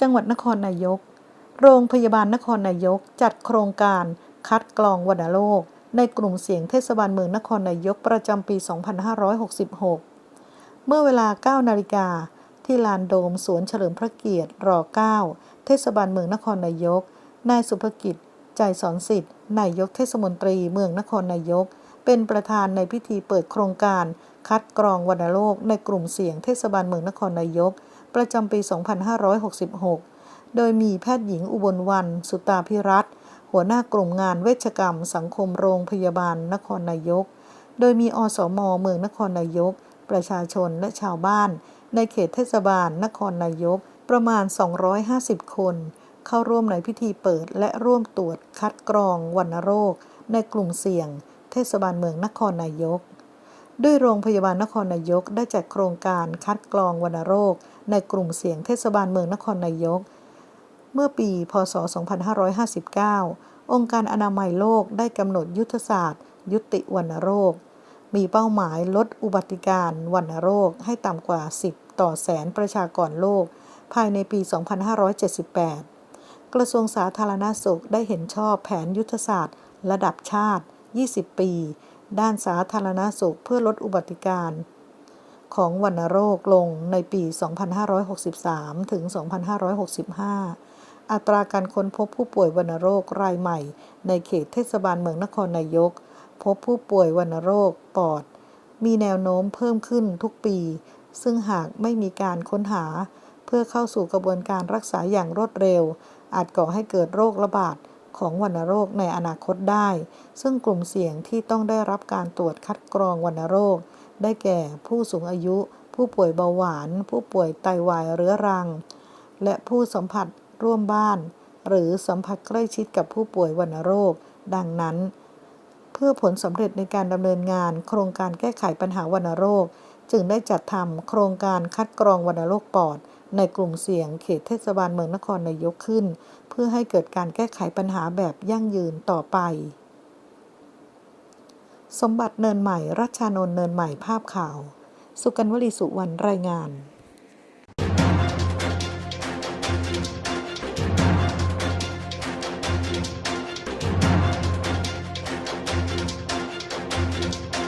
จังหวัดนครนายก โรงพยาบาลนครนายกจัดโครงการคัดกรองวัณโรค ในกลุ่มเสี่ยงเทศบาลเมืองนครนายกประจำปี 2566 เมื่อเวลา 9 นาฬิกาที่ลานโดมสวนเฉลิมพระเกียรติร9เทศบาลเมืองนครนายก นายสุภกิจ ใจสอนสิทธิ์ นายกเทศมนตรีเมืองนครนายก เป็นประธานในพิธีเปิดโครงการ คัดกรองวัณโรคในกลุ่มเสี่ยงเทศบาลเมืองนครนายก ประจำปี 2566 โดยมีแพทย์หญิงอุบลวรรณสุตาพิรัตหัวหน้ากลุ่มงานเวชกรรม สังคมโรงพยาบาลนครนายก โดยมีอสมเมืองนครนายก ประชาชนและชาวบ้าน ในเขตเทศบาลนครนายก ประมาณ 250 คน เข้าร่วมในพิธีเปิดและร่วมตรวจคัดกรองวัณโรค ในกลุ่มเสี่ยง เทศบาลเมืองนครนายก ด้วยโรงพยาบาลนครนายกได้จัดโครงการคัดกรองวัณโรค ในกลุ่มเสี่ยงเทศบาลเมืองนครนายก เมื่อปี พศ 2559 องค์การอนามัยโลกได้กำหนดยุทธศาสตร์ ยุติวัณโรค มีเป้าหมายลดอุบัติการวัณโรคให้ต่ำกว่า 10 ต่อแสนประชากรโลก ภายในปี 2578 กระทรวงสาธารณาสุขได้เห็นชอบแผนยุทธศาสตร์ ระดับชาติ 20 ปี ด้านสาธารณาสุขเพื่อลดอุบัติการของวัณโรคลงในปี 2563 ถึง 2565 อัตราการค้นพบผู้ป่วยวัณโรครายใหม่ ในเขตเทศบาลเมืองนครนายก พบผู้ป่วยวัณโรคปอด มีแนวโน้มเพิ่มขึ้นทุกปี ซึ่งหากไม่มีการค้นหา เพื่อเข้าสู่กระบวนการรักษาอย่างรวดเร็ว อาจก่อให้เกิดโรคระบาด ของวัณโรคในอนาคตได้ ซึ่งกลุ่มเสี่ยงที่ต้องได้รับการตรวจคัดกรองวัณโรค ได้แก่ผู้สูงอายุ ผู้ป่วยเบาหวาน ผู้ป่วยไตวายเรื้อรัง และผู้สัมผัสร่วมบ้าน หรือสัมผัสใกล้ชิดกับผู้ป่วยวัณโรค ดังนั้น เพื่อผลสำเร็จในการดำเนินงาน โครงการแก้ไขปัญหาวัณโรค จึงได้จัดทำโครงการคัดกรองวัณโรคปอด ในกลุ่มเสี่ยงเขตเทศบาลเมืองนครนายกขึ้น เพื่อให้เกิดการแก้ไขปัญหาแบบยั่งยืนต่อไป สมบัติเนินใหม่รัชานนท์เนินใหม่ภาพข่าว สุกันวลีสุวรรณรายงาน